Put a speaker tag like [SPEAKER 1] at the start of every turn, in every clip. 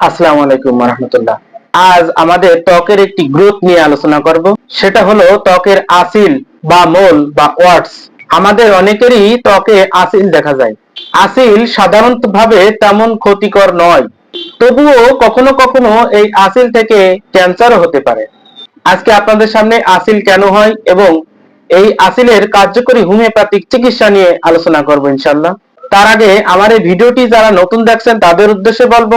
[SPEAKER 1] আসসালামু আলাইকুম রহমতুল্লাহ আজ আমাদের ত্বকের একটি গ্রুপ নিয়ে আলোচনা করব। সেটা হলো ত্বকের আসিল বা মোল বা ওয়ার্ডস আমাদের অনেকেরই ত্বকে আসিল দেখা যায়। আসিল তেমন ক্ষতিকর নয়। তবুও কখনো কখনো এই আসিল থেকে ক্যান্সারও হতে পারে। আজকে আপনাদের সামনে আসিল কেন হয় এবং এই আসিলের কার্যকরী হোমিওপ্যাথিক চিকিৎসা নিয়ে আলোচনা করব ইনশাল্লাহ তার আগে আমার এই ভিডিওটি যারা নতুন দেখছেন, তাদের উদ্দেশ্যে বলব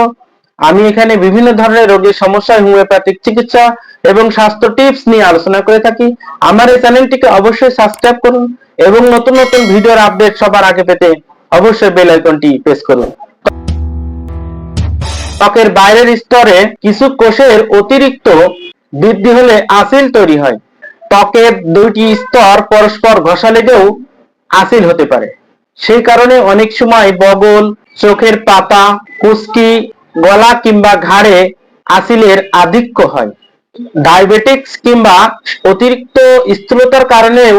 [SPEAKER 1] আমি এখানে বিভিন্ন ধরনের রোগের সমস্যায় হোমিওপ্যাথিক চিকিৎসা এবং স্বাস্থ্য টিপস নিয়ে আলোচনা করে থাকি। আমার এই চ্যানেলটিকে অবশ্যই সাবস্ক্রাইব করুন এবং নতুন নতুন ভিডিওর আপডেট সবার আগে পেতে অবশ্যই বেল আইকনটি প্রেস করুন। ত্বকের বাইরের স্তরে কিছু কোষের অতিরিক্ত বৃদ্ধি হলে আসিল তৈরি হয়। ত্বকের দুইটি স্তর পরস্পর ঘষা লেগেও আসিল হতে পারে। সেই কারণে অনেক সময় বগল, চোখের পাতা কুস্কি গলা কিংবা ঘাড়ে আসিলের আধিক্য হয়। ডায়াবেটিক্স কিংবা অতিরিক্ত স্থূলতার কারণেও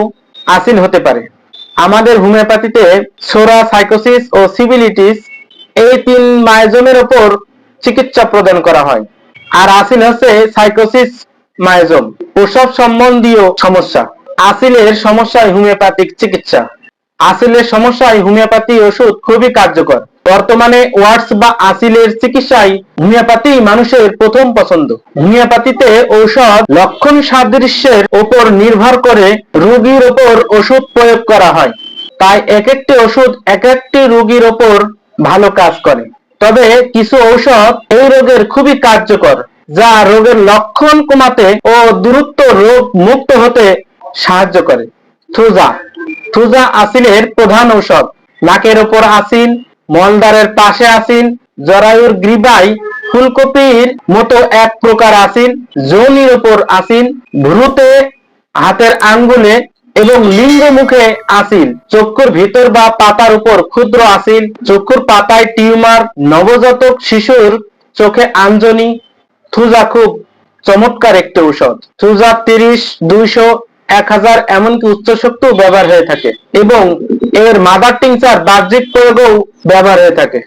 [SPEAKER 1] আসিল হতে পারে। আমাদের হোমিওপ্যাথিতে সোরা সাইকোসিস ও সিভিলিটিস এই তিন মায়োজমের ওপর চিকিৎসা প্রদান করা হয়। আর আসিল হচ্ছে সাইকোসিস মায়োজম প্রসব সম্বন্ধীয় সমস্যা। আসিলের সমস্যায় হোমিওপ্যাথিক চিকিৎসা। আসিলের সমস্যায় হোমিওপ্যাথি ওষুধ খুবই কার্যকর। বর্তমানে ওয়ার্ডস বা আসিলের চিকিৎসায় হোমিওপ্যাথি মানুষের প্রথম পছন্দ। হোমিওপ্যাথিতে ঔষধ লক্ষণ সাদৃশ্যের ওপর নির্ভর করে রোগীর ওপর ওষুধ প্রয়োগ করা হয়। তাই এক একটি ওষুধ এক একটি রোগীর ওপর ভালো কাজ করে। তবে কিছু ঔষধ এই রোগের খুবই কার্যকর, যা রোগের লক্ষণ কমাতে ও দূরত্ব রোগ মুক্ত হতে সাহায্য করে। থুজা। থুজা আসিলের প্রধান ঔষধ। নাকের ওপর আসিল মলদারের পাশে আসিল জরায়ুর গ্রীবাই ফুলকপির মতো এক প্রকার আসিল যৌনির ওপর আসিল ভ্রুতে হাতের আঙ্গুলে এবং লিঙ্গ মুখে আসিল চক্ষুর ভিতর বা পাতার উপর ক্ষুদ্র আসিল চক্ষুর পাতায় টিউমার, নবজাতক শিশুর চোখে আঞ্জনি, থুজা খুব চমৎকার একটি ঔষধ। থুজা তিরিশ, দুইশো এক হাজার এমনকি উচ্চ শক্তিও ব্যবহার হয়ে থাকে এবং এর মাদার টিংচার বাহ্যিক প্রয়োগও ব্যবহার হয়ে থাকে।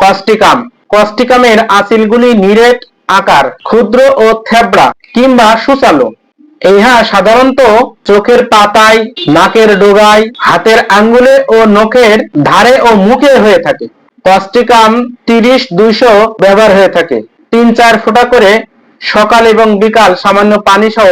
[SPEAKER 1] কস্টিকাম কস্টিকামের আসিলগুলি নিরেট আকার, ক্ষুদ্র ও থেবড়া কিংবা সুচালো। ইহা সাধারণত চোখের পাতায়, নাকের ডোগায়, হাতের আঙ্গুলে ও নখের ধারে ও মুখে হয়ে থাকে। কস্টিকাম তিরিশ দুইশো ব্যবহার হয়ে থাকে। তিন চার ফোঁটা করে সকাল এবং বিকাল সামান্য পানি সহ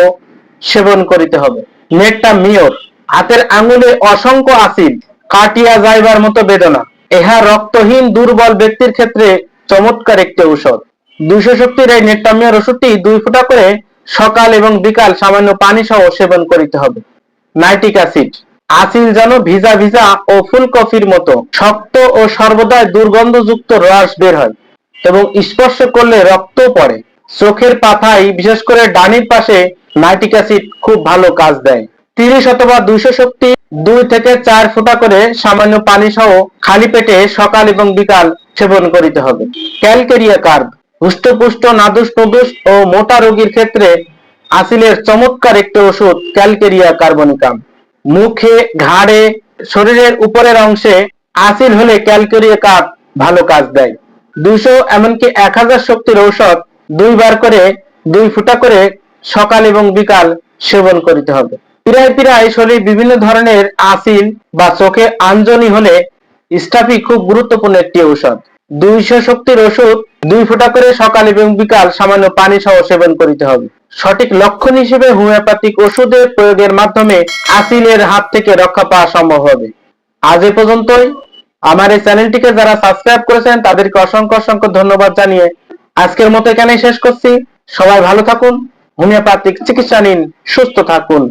[SPEAKER 1] সেবন করিতে হবে। নেটটা মিওর হাতের আঙ্গুলে অসংখ্য আসিড কাটিয়া যাইবার মতো বেদনা। ইহা রক্তহীন, দুর্বল ব্যক্তির ক্ষেত্রে চমৎকার একটি ঔষধ। দুইশো শক্তির এই নেট্টামিয়ার ওষুধটি দুই ফোঁটা করে সকাল এবং বিকাল সামান্য পানি সহ সেবন করিতে হবে। Nitric acid. আসিল যেন ভিজা ভিজা ও ফুলকপির মতো। শক্ত ও সর্বদাই দুর্গন্ধযুক্ত রস বের হয় এবং স্পর্শ করলে রক্ত পড়ে। চোখের পাথায় বিশেষ করে ডানির পাশে নাইট্রিক অ্যাসিড খুব ভালো কাজ দেয়। তিরিশ অথবা দুইশো শক্তি দুই থেকে চার ফোঁটা করে সামান্য পানি সহ খালি পেটে সকাল এবং বিকাল সেবন করিতে হবে। ক্যালকেরিয়া কার্ব, হুষ্টপুষ্ট, নাদুস নদুস ও মোটা রোগীর ক্ষেত্রে আসিলের চমৎকার একটি ওষুধ ক্যালকেরিয়া কার্বনিকাম। মুখে, ঘাড়ে, শরীরের উপরের অংশে আসিল হলে ক্যালকেরিয়া কার্ব ভালো কাজ দেয়। দুইশো এমনকি এক হাজার শক্তির ঔষধ দুইবার করে, দুই ফুটা করে সকাল এবং বিকাল সেবন করিতে হবে। পিরায় পিরায় শরীর বিভিন্ন ধরনের আসিল বা চোখে আঞ্জনি হলে স্টাফি খুব গুরুত্বপূর্ণ একটি ঔষধ। দুইশো শক্তির ওষুধ দুই ফোঁটা করে সকাল এবং বিকাল সামান্য পানি সহ সেবন করিতে হবে। সঠিক লক্ষণ হিসেবে হোমিওপ্যাথিক ওষুধের প্রয়োগের মাধ্যমে আসিলের হাত থেকে রক্ষা পাওয়া সম্ভব হবে। আজ এ পর্যন্তই। আমার এই চ্যানেলটিকে যারা সাবস্ক্রাইব করেছেন, তাদেরকে অসংখ্য অসংখ্য ধন্যবাদ জানিয়ে আজকের মতো এখানেই শেষ করছি। সবাই ভালো থাকুন। হোমিওপ্যাথিক চিকিৎসা নিন সুস্থ থাকুন।